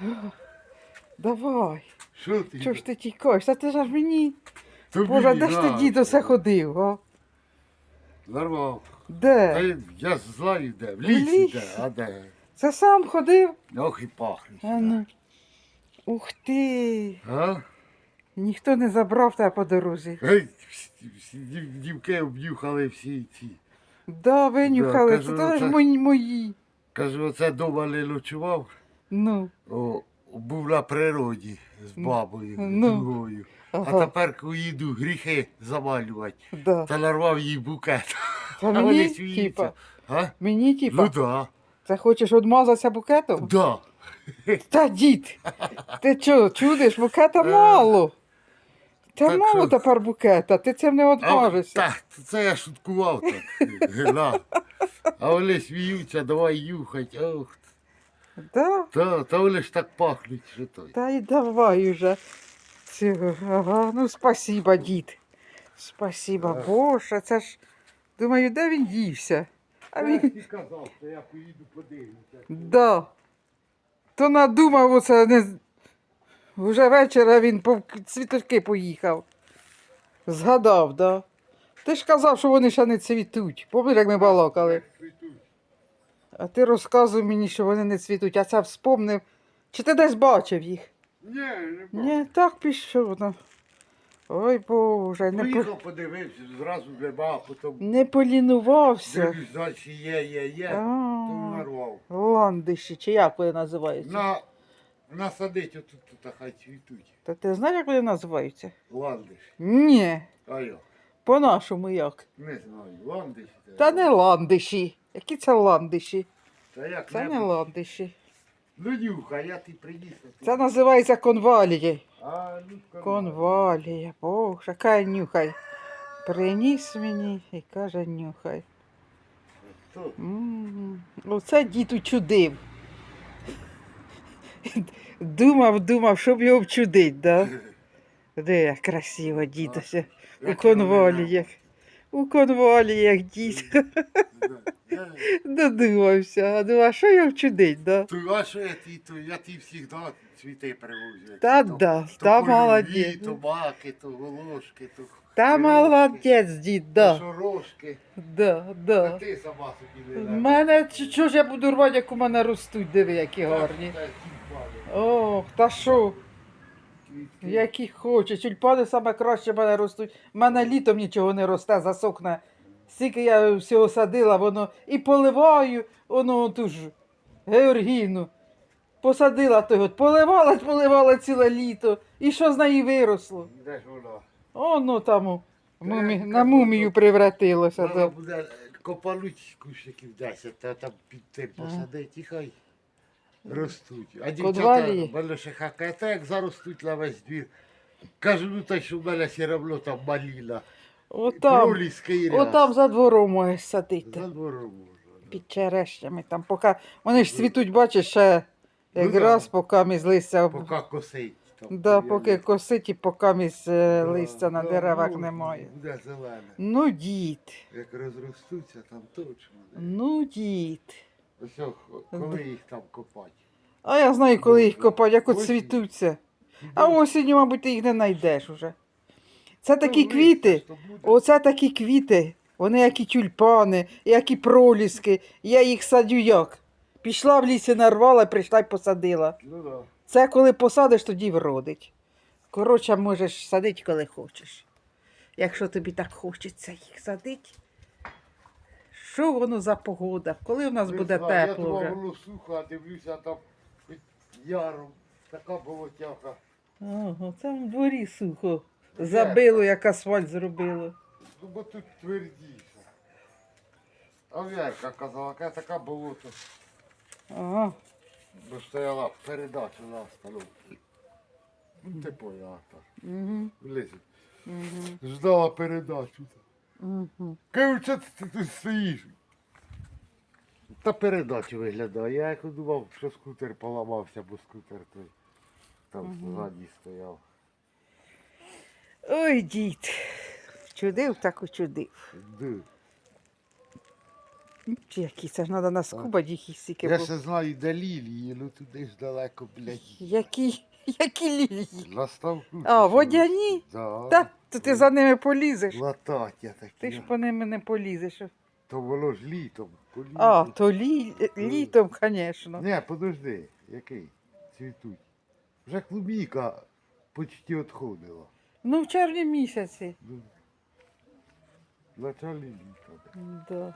Давай. Що ти? Чого ж ти тікаєш? Та ти ж аж мені. Тобі, Боже, де ж ти на. дідуся ходив, а? Нарвав. Та Де? я- я знаю де, в В лісі лісі? де, а де. Це сам ходив? Ох і пахне. А ну. Ух ти. А? Ніхто не забрав тебе по дорозі. Гей, всі- всі дів- дівки обнюхали всі ці. Да, винюхали, кажу, це теж це- мої. мої. Кажу, оце дома не ночував, Ну, о, був на природі з бабою, Ну. другою. А ага, тепер їду гріхи замалювати. да. Та нарвав їй букет. Та А вони мені, сміються. типа, А? мені, типа, Ну да. це хочеш одмазатися букетом? Да. Та дід, ти чого, чудиш, букета Е, мало. Та так мало що- тепер букета, ти цим не А, одмажешся. так, це я шуткував так. А вони сміються, давай юхать. Ох, Да? та, та вони ж так пахнуть, що той. Та й давай уже. Цього, ага, ну спасіба, дід. Спасіба, Ага. Боже, це ж, думаю, де він дівся? А Я він, ж тобі казав, що я поїду подивлюся. да. То надумав оце, не... з- Вже вечора він по цвіточки поїхав. Згадав, да. Ти ж казав, що вони ще не цвітуть. Пам'ятаєш, як ми балакали? А ти розказуй мені, що вони не цвітуть, а це вспомнив. Чи ти десь бачив їх? Ні, не бачу. Ні, так пішов. Ну. Ой Боже, не, по... Поїхав, подивився, зразу нема, потім не полінувався. дивлюсь, далі є, є, є, то нарвав. Ландиші, чи як вони називаються? На, насадить отут, тут, хай цвітуть. Та ти знаєш, як вони називаються? Ландиш. Ні, А я по-нашому як. не знаю, ландиш. Та не ландиші. Які це ландиші? Та як Це не ландиші. Ну нюха, я ти приніс. а ти- Це називається конвалії. А, ну, Конвалія, боже, хай нюхай. Приніс мені і каже, нюхай. То, М, Оце дід учудив. Думав, думав, щоб його вчудить, да? Де красиво дідуся. У як конваліях. У конваліях дід. я- Додумався. А думав, що його вчудить, да? То, а що я ти, то я ти всіх цвіти привозю. Та То- да, то та кольорові, молодець. То маки, то волошки, то... Та молодець, дід, то да. шорошки. Да, Та да. ти сама собі В не мене, чого ж я буду рвати, як у мене ростуть, диви, які гарні. Та ті Ох, та що? квітки. Які хочеш. Тюльпани саме краще в мене ростуть. У мене літом нічого не росте, засохне. Скільки я всього садила, воно і поливаю, воно ту ж Георгіну. Посадила той от, поливала, поливала ціле літо. І що з неї виросло? Де ж вона? Оно там мумі, Та, на мумію воно? превратилося. Вона Да. буде копануть кущиків 10, та там під тим посадить і хай ростуть. А дівчата Подвалі? мене ще хакає, та як заростуть на весь двір. Кажу, ну та що в мене все равно там маліна. Отам, Проліський ряд. отам за двором можеш садити. За двором можна. Під черешнями там, поки вони ж цвітуть, бачиш, ще Ну якраз да. поки між листя. об- Поки косить. Там, Да, поки косить і поки між е, Да, листя на да, деревах ну, немає. Буде зелене. Ну, дід, Як розростуться, там точно. не. ну дід. Ось коли їх там копати. А я знаю, коли їх копати, як от Осінь. цвітуться. А осінню, мабуть, ти їх не знайдеш уже. Це такі квіти, оце такі квіти. Вони як і тюльпани, як і проліски. Я їх садю як. Пішла в лісі, нарвала, прийшла й посадила. Ну да. Це коли посадиш, тоді вродить. Коротше, можеш садити, коли хочеш. Якщо тобі так хочеться їх садити. Що воно за погода? Коли в нас буде знаю, Я тепло думав, сухо, а дивлюся там під яром. Така болотяка. Ага, це в дворі сухо. Забило, як асфальт зробило. Ну, бо тут твердіше. А Вярка казала, яка така болото. Ага. Бо стояла передача на остановці. Ну, ти поняла так. Угу. Влізь. Угу. Ждала передачу. Угу. Кажу, що ти тут стоїш? Та передачу виглядає. Я як думав, що скутер поламався, бо скутер той там ззаді стояв. Ой, дід. Чудив, так учудив. Ди. Чи які це ж треба наскубати їх і стільки. Я бо- ще знаю, де лілії, ну туди ж далеко, блядь. Які, які лілії? Наставку. А, водяні? Да. Та, то ти за ними полізеш. Латать я такі. Ти ж по ними не полізеш. То воно ж літом. полізти. А, то лі... літом, звісно. Не, подожди, який? Цвітуть. Вже клубніка почти відходила. Ну, в червні місяці. В началі літа. Да.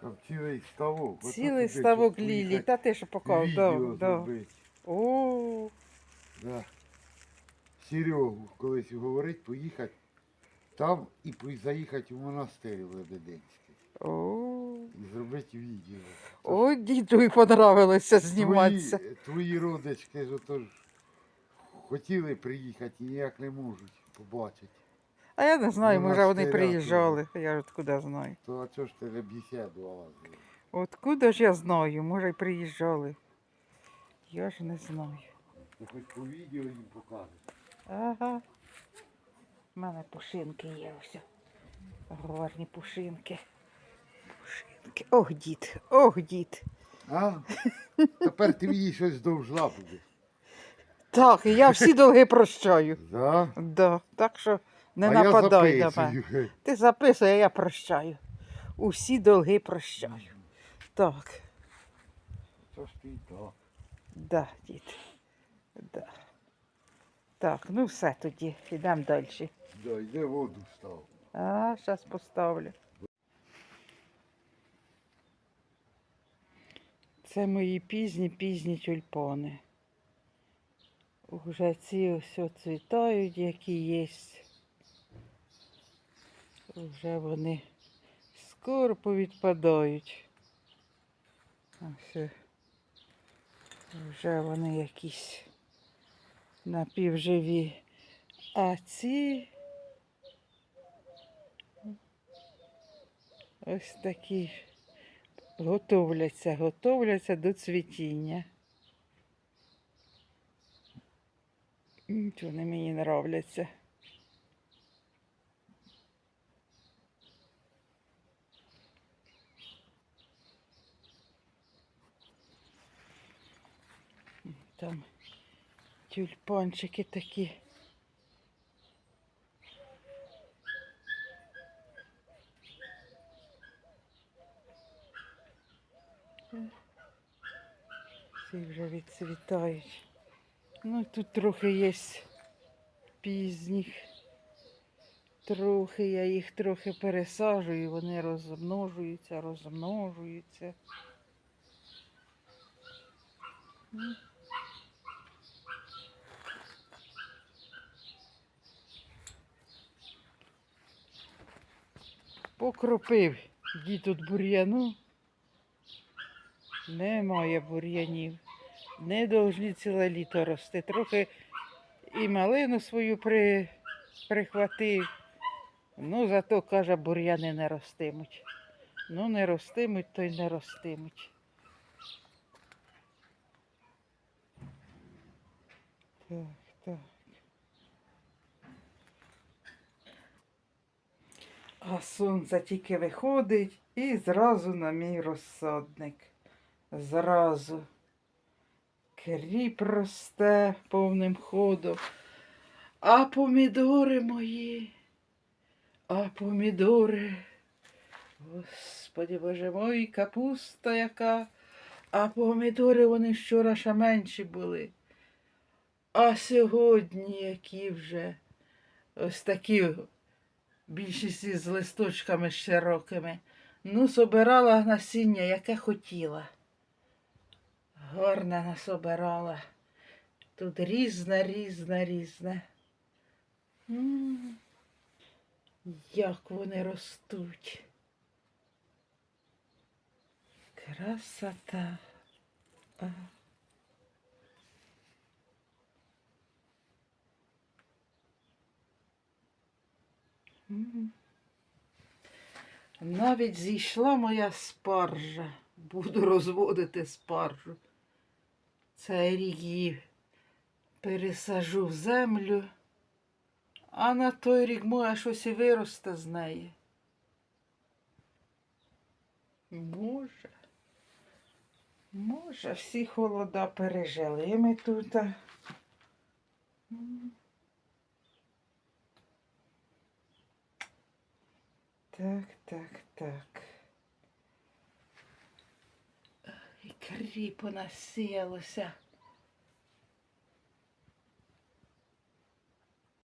Там цілий ставок. Ото Цілий туди ставок щоб лілій. поїхати, Та ти що показав. Да, Відео да. зробити. О, Да. Серегу колись говорить, поїхати там і заїхати в монастир Лебединський. о. І зробити відео. О, діду і понравилося зніматися. Твої, твої родички ж отож хотіли приїхати і ніяк не можуть побачити. А я не знаю, Ну, може вони монастиря приїжджали. Я ж откуда знаю. То а чого ж ти не бесідувала з ним? Откуда ж я знаю? Може й приїжджали. Я ж не знаю. Ти хоч по відео їм покажеш. Ага. У мене пушинки є ось. Гарні пушинки. Пушинки. Ох, дід, ох, дід. А? Тепер ти мені щось довжла буде. Так, і я всі долги прощаю. Да? Да, так що не а нападай на мене. записую. Ти записуй, а я прощаю. Усі долги прощаю. Так, Що ж ти так? да, дід. Да. Так, ну все тоді, йдемо далі. Да, йде воду став. А, зараз поставлю. Це мої пізні, пізні тюльпани. Уже ці ось оцвітають, які є. Вже вони скоро повідпадають. Ось. Вже вони якісь напівживі. А ці Ось такі готовляться, готовляться до цвітіння. Чи Вони мені нравляться. Там тюльпанчики такі. Всі вже відцвітають. Ну, тут трохи є пізніх. Трохи я їх трохи пересаджую, вони розмножуються, розмножуються. Покропив дід тут бур'яну. Немає бур'янів. Не должні ціле літо рости. Трохи і малину свою при... прихватив. Ну, зато, каже, бур'яни не ростимуть. Ну, не ростимуть, то й не ростимуть. Так, так. А сонце тільки виходить і зразу на мій розсадник. Зразу. Кріп росте повним ходом. А помідори мої, а помідори. Господи Боже мой, капуста яка. А помідори вони вчора ще менші були. А сьогодні які вже ось такі більшість з листочками широкими. Ну, собирала насіння, яке хотіла. Гарне насобирала. Тут різне, різне, різне. М, Як вони ростуть. Красота. А. Навіть зійшла моя спаржа. Буду розводити спаржу. Цей рік її пересажу в землю, а на той рік може щось і виросте з неї. Може. Може, всі холода пережили ми тут. Так, так, так. І кріпо насіялося.